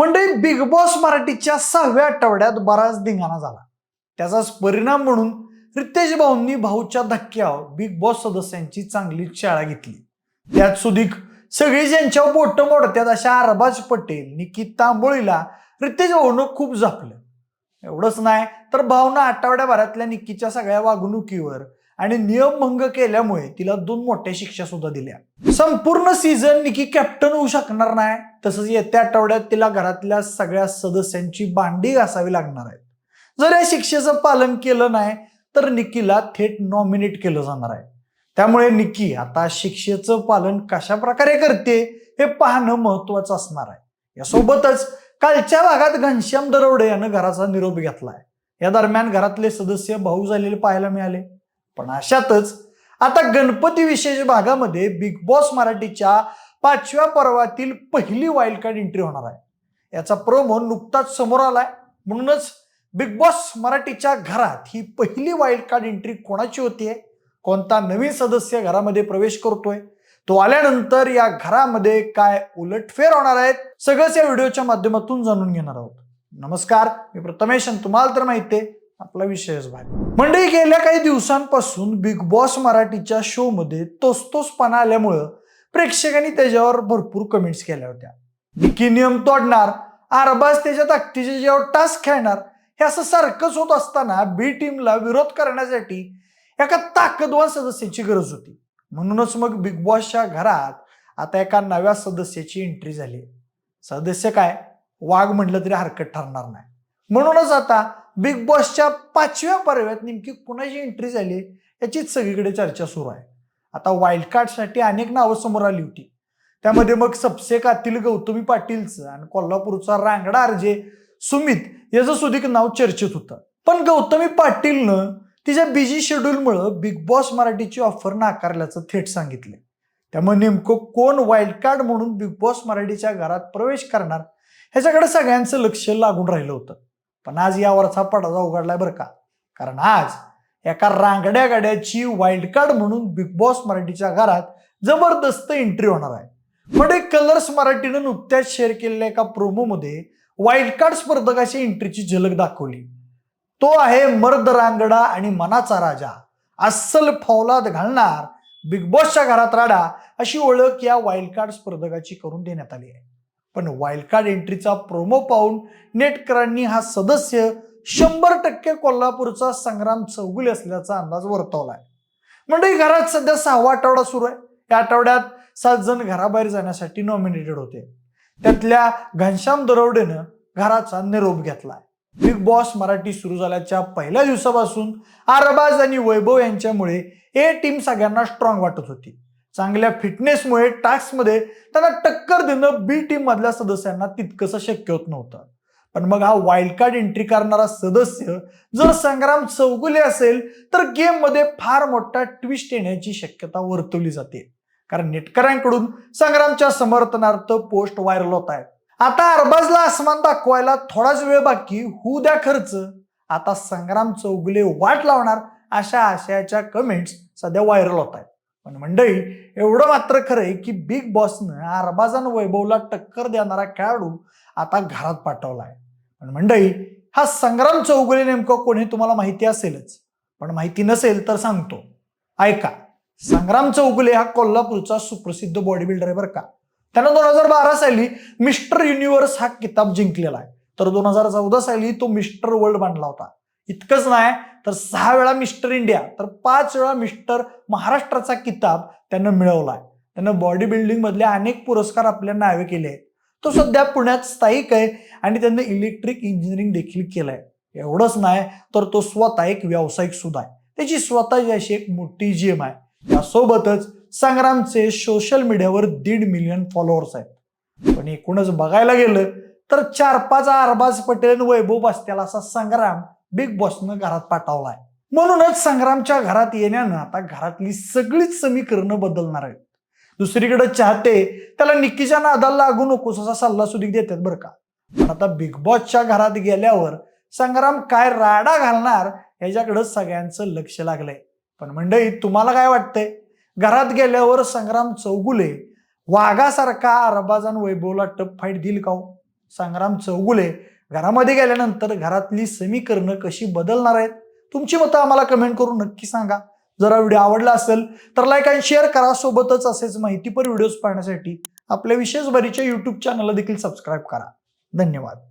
म्हणजे big Boss मराठीच्या सहाव्या आठवड्यात बराच धिंगाणा झाला. त्याचाच परिणाम म्हणून रितेश भाऊंनी भाऊच्या धक्क्यावर बिग बॉस सदस्यांची चांगली शाळा घेतली. त्यात सुदीक सगळी ज्यांच्या बोट मोडत्यात अशा अरबाज पटेल निकित तांबोळीला रितेश भाऊनं खूप झापलं एवढंच नाही तर भाऊनं आठवड्याभरातल्या निक्कीच्या सगळ्या वागणुकीवर आणि नियमभंग केल्यामुळे तिला दोन मोठ्या शिक्षा सुद्धा दिल्या. संपूर्ण सीझन निकी कॅप्टन होऊ शकणार नाही. तसंच येत्या आठवड्यात तिला घरातल्या सगळ्या सदस्यांची भांडी घासावी लागणार आहेत. जर या शिक्षेचं पालन केलं नाही तर निकीला थेट नॉमिनेट केलं जाणार आहे. त्यामुळे निकी आता शिक्षेचं पालन कशा प्रकारे करते हे पाहणं महत्वाचं असणार आहे. यासोबतच कालच्या भागात घनश्याम दरवडे यानं घराचा निरोप घेतलाय. या दरम्यान घरातले सदस्य भाऊ झालेले पाहायला मिळाले. पण अशातच आता गणपती विशेष भागामध्ये बिग बॉस मराठीच्या पाचव्या पर्वातील पहिली वाईल्ड कार्ड एंट्री होणार आहे. याचा प्रोमो नुकताच समोर आलाय. म्हणूनच बिग बॉस मराठीच्या घरात ही पहिली वाईल्ड कार्ड एंट्री कोणाची होतीये कोणता नवीन सदस्य घरामध्ये प्रवेश करतोय? तो आल्यानंतर या घरामध्ये काय उलटफेर होणार आहेत? सगळंच या व्हिडिओच्या माध्यमातून जाणून घेणार आहोत. नमस्कार मी प्रथमेश तुम्हाला तर माहिती आहे आपला विषयच भाग मंडळी गेल्या काही दिवसांपासून बिग बॉस मराठीच्या शो मध्ये आल्यामुळं प्रेक्षकांनी त्याच्यावर भरपूर कमेंट्स केल्या होत्या. निकी नियम तोडणार अरबाज त्याच्या ताकदीचे जेव्हा टास्क खेळणार हे असं सारखंच होत असताना बी टीमला विरोध करण्यासाठी एका ताकदवान सदस्याची गरज होती. म्हणूनच मग बिग बॉसच्या घरात आता एका नव्या सदस्याची एंट्री झाली. सदस्य काय? वाघ म्हटलं तरी हरकत ठरणार नाही. म्हणूनच आता बिग बॉसच्या पाचव्या पर्व्यात नेमकी कुणाची एंट्री झाली याचीच सगळीकडे चर्चा सुरू आहे. आता वाईल्ड कार्डसाठी अनेक नावं समोर आली होती. त्यामध्ये मग सबसे कातील गौतमी पाटीलचं आणि कोल्हापूरचा रांगडा अर्जे सुमित याचं सुधिक नाव चर्चेत होतं. पण गौतमी पाटीलनं तिच्या बिझी शेड्यूलमुळं बिग बॉस मराठीची ऑफर नाकारल्याचं थेट सांगितले त्यामुळे नेमकं कोण वाईल्ड कार्ड म्हणून बिग बॉस मराठीच्या घरात प्रवेश करणार ह्याच्याकडे सगळ्यांचं लक्ष लागून राहिलं होतं. पण आज यावरचा पडदा उघडलाय बरं का. कारण आज एका रांगड्या गाड्याची वाईल्ड कार्ड म्हणून बिग बॉस मराठीच्या घरात जबरदस्त एंट्री होणार आहे. म्हणजे कलर्स मराठीनं नुकत्याच शेअर केलेल्या एका प्रोमोमध्ये वाईल्ड कार्ड स्पर्धकाची एंट्रीची झलक दाखवली. तो आहे मर्द रांगडा आणि मनाचा राजा. अस्सल फौलाद घालणार बिग बॉसच्या घरात राडा अशी ओळख या वाईल्ड कार्ड स्पर्धकाची करून देण्यात आली आहे. पण वाईल्डकार्ड एंट्रीचा प्रोमो पाहून नेटकरांनी हा सदस्य शंभर टक्के कोल्हापूरचा संग्राम चौगुले असल्याचा अंदाज वर्तवलाय. म्हणजे घरात सध्या सहावा आठवडा सुरू आहे. या आठवड्यात सात जण घराबाहेर जाण्यासाठी नॉमिनेटेड होते. त्यातल्या घनश्याम दरवडेनं घराचा निरोप घेतलाय. बिग बॉस मराठी सुरू झाल्याच्या पहिल्या दिवसापासून आरबाज आणि वैभव यांच्यामुळे ए टीम सगळ्यांना स्ट्रॉंग वाटत होती. चांगल्या फिटनेसमुळे टास्कमध्ये त्यांना टक्कर देणं बी टीम मधल्या सदस्यांना तितकंसं शक्य होत नव्हतं. पण मग हा वाईल्ड कार्ड एंट्री करणारा सदस्य जर संग्राम चौगुले असेल तर गेममध्ये फार मोठा ट्विस्ट येण्याची शक्यता वर्तवली जाते. कारण नेटकऱ्यांकडून संग्रामच्या समर्थनार्थ पोस्ट व्हायरल होत आहेत. आता अरबाजला आसमान दाखवायला थोडाच वेळ बाकी होऊ द्या खर्च. आता संग्राम चौगुले वाट लावणार अशा आशयाच्या कमेंट्स सध्या व्हायरल होत आहेत. पण मंडळी एवढं मात्र खरं आहे की बिग बॉसनं अरबाजान वैभवला टक्कर देणारा खेळाडू आता घरात पाठवलाय. पण मंडळी हा संग्राम चौगुले नेमकं कोणी तुम्हाला माहिती असेलच. पण माहिती नसेल तर सांगतो. ऐका संग्राम चौगुले हा कोल्हापूरचा सुप्रसिद्ध बॉडी बिल्डर आहे बरं का. त्यानं दोन हजार बारा साली मिस्टर युनिव्हर्स हा किताब जिंकलेला आहे. तर दोन हजार चौदा साली तो मिस्टर वर्ल्ड बांधला होता. इतकंच नाही तर सहा वेळा मिस्टर इंडिया तर पाच वेळा मिस्टर महाराष्ट्राचा किताब त्यांना मिळवला आहे त्यानं बॉडी बिल्डिंग मधले अनेक पुरस्कार आपल्या नावे केले आहेत. तो सध्या पुण्यात स्थायिक आहे आणि त्यांनी इलेक्ट्रिक इंजिनिअरिंग देखील केलंय. एवढंच नाही तर तो स्वतः एक व्यावसायिक सुद्धा आहे. त्याची स्वतःची अशी एक मोठी जिम आहे. यासोबतच संग्रामचे सोशल मीडियावर दीड मिलियन फॉलोअर्स आहेत. पण एकूणच बघायला गेलं तर चार पाच अरबाज पटेल आणि वैभव बसत्याला असा संग्राम बिग बॉसनं घरात पाठवलाय. म्हणूनच संग्रामच्या घरात येण्यानं आता घरातली सगळीच समीकरणं बदलणार आहेत. दुसरीकडे चाहते त्याला निक्कीच्या नादाला लागू नकोस असा सल्ला सुद्धा देतात बरं का. पण आता बिग बॉसच्या घरात गेल्यावर संग्राम काय राडा घालणार ह्याच्याकडं सगळ्यांचं लक्ष लागलंय. पण मंडळी तुम्हाला काय वाटतंय? घरात गेल्यावर संग्राम चौगुले वाघासारखा अरबाजान वैभवला टप फाईट देईल का हो? संग्राम चौगुले घरामध्ये गेल्यानंतर घरातली समीकरणं कशी बदलणार आहेत? तुमची मतं आम्हाला कमेंट करून नक्की सांगा. जरा व्हिडिओ आवडला असेल तर लाईक आणि शेअर करा. सोबतच असेच माहितीपर व्हिडिओज पाहण्यासाठी आपल्या विशेष बरीच्या यूट्यूब चॅनलला देखील सबस्क्राईब करा. धन्यवाद.